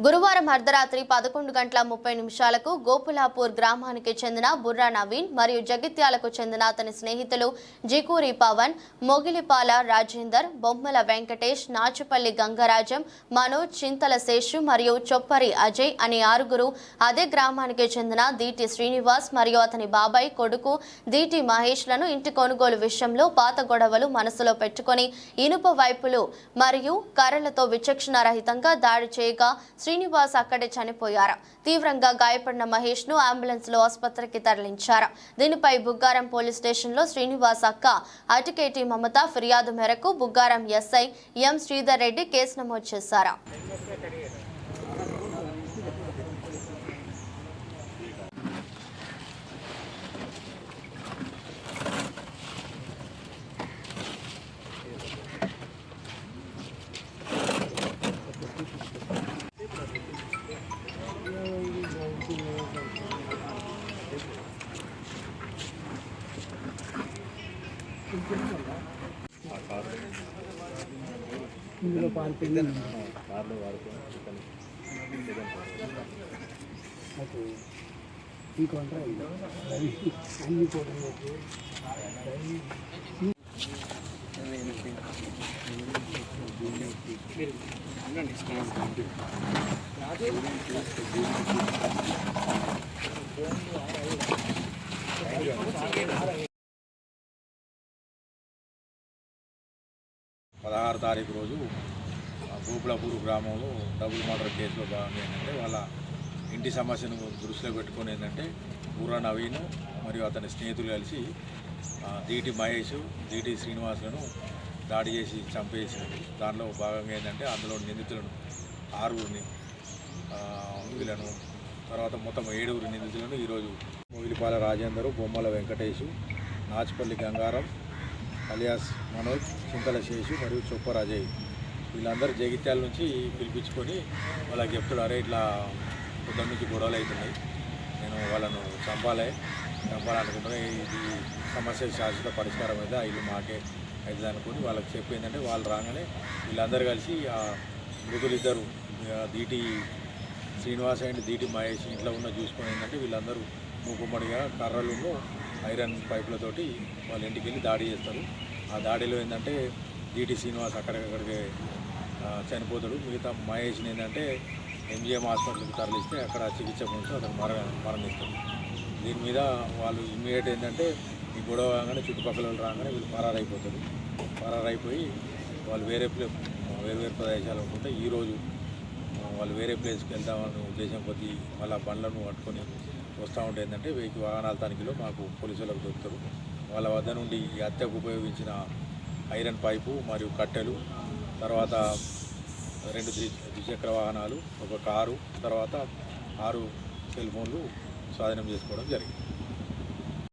గురువారం అర్ధరాత్రి పదకొండు గంటల ముప్పై నిమిషాలకు గోపులాపూర్ గ్రామానికి చెందిన బుర్రా నవీన్ మరియు జగిత్యాలకు చెందిన అతని స్నేహితులు జికూరి పవన్ మొగిలిపాల రాజేందర్ బొమ్మల వెంకటేష్ నాచుపల్లి గంగరాజం మనోజ్ చింతల శేషు మరియు చొప్పరి అజయ్ అనే ఆరుగురు అదే గ్రామానికి చెందిన దీటి శ్రీనివాస్ మరియు అతని బాబాయ్ కొడుకు దీటి మహేష్లను ఇంటి కొనుగోలు విషయంలో పాత గొడవలు మనసులో పెట్టుకొని ఇనుప వైపులు మరియు కర్రలతో విచక్షణ రహితంగా దాడి చేయగా శ్రీనివాస్ అక్కడే చనిపోయారు. తీవ్రంగా గాయపడిన మహేష్ను అంబులెన్స్లో ఆసుపత్రికి తరలించారు. దీనిపై బుగ్గారం పోలీస్ స్టేషన్లో శ్రీనివాస్ అక్క అటుకేటి మమత ఫిర్యాదు మేరకు Buggaram SI M Sridhar Reddy case నమోదు చేశారు. ఇందులో పాల్పిండి ఓకే ఈ కొంట్రా అన్ని ఫోటోలు పదహారు తారీఖు రోజు భూపులపూరు గ్రామంలో డబుల్ మర్డర్ కేసులో భాగంగా ఏంటంటే వాళ్ళ ఇంటి సమస్యను దృష్టిలో పెట్టుకొని ఏంటంటే బుర్ర నవీన్ మరియు అతని స్నేహితులు కలిసి దీటి మహేష్ దీటి శ్రీనివాసులను దాడి చేసి చంపేసినారు. దానిలో భాగంగా ఏంటంటే అందులో నిందితులను ఆరుగురిని ఆ, వీళ్ళను తర్వాత మొత్తం ఏడుగురు నిందితులను ఈరోజు మొగిలిపాల రాజేందరు బొమ్మల వెంకటేషు నాచుపల్లి గంగారం అలియాస్ మనోజ్ చింతల శేషు మరియు చొప్పరాజయ్ వీళ్ళందరూ జగిత్యాల నుంచి పిలిపించుకొని వాళ్ళకి చెప్తాడు అరే ఇట్లా పొద్దున్న నుంచి గొడవలు అవుతున్నాయి. నేను వాళ్ళను చంపాలి చంపాలనుకుంటున్నా. ఇది సమస్య శాశ్వత పరిష్కారం అయితే ఆ ఇల్లు మాకే అవుతుంది అనుకుని వాళ్ళకి చెప్పిందంటే వాళ్ళు రాగానే వీళ్ళందరూ కలిసి ఆ మృతులిద్దరు దీటి శ్రీనివాస్ అండ్ దీటి మహేష్ ఇంట్లో ఉన్న చూసుకొని ఏంటంటే వీళ్ళందరూ మూకుమ్మడిగా కర్రలు ఐరన్ పైపులతోటి వాళ్ళ ఇంటికి వెళ్ళి దాడి చేస్తారు. ఆ దాడిలో ఏంటంటే డిటి శ్రీనివాస్ అక్కడికక్కడికి చనిపోతాడు. మిగతా మహేష్ని ఏంటంటే ఎంజిఎం హాస్పిటల్కి తరలిస్తే అక్కడ చికిత్స పొందుతూ అతను మర మరణిస్తాడు. దీని మీద వాళ్ళు ఇమ్మీడియట్ ఏంటంటే ఈ గొడవ కాగానే చుట్టుపక్కల వాళ్ళు రాగానే వీళ్ళు పరారైపోతారు. పరారైపోయి వాళ్ళు వేరే ప్లే వేరే వేరే ప్రదేశాలు ఉంటుంటే ఈరోజు వాళ్ళు వేరే ప్లేస్కి వెళ్దామని ఉద్దేశం కొద్దీ మళ్ళీ బండ్లను పట్టుకొని వస్తూ ఉంటే ఏంటంటే వెయ్యి వాహనాల తనిఖీలో మాకు పోలీసులకు దొరుకుతారు. వాళ్ళ వద్ద నుండి ఈ హత్యకు ఉపయోగించిన ఐరన్ పైపు మరియు కట్టెలు తర్వాత రెండు ద్వి ద్విచక్ర వాహనాలు ఒక కారు తర్వాత ఆరు సెల్ ఫోన్లు స్వాధీనం చేసుకోవడం జరిగింది.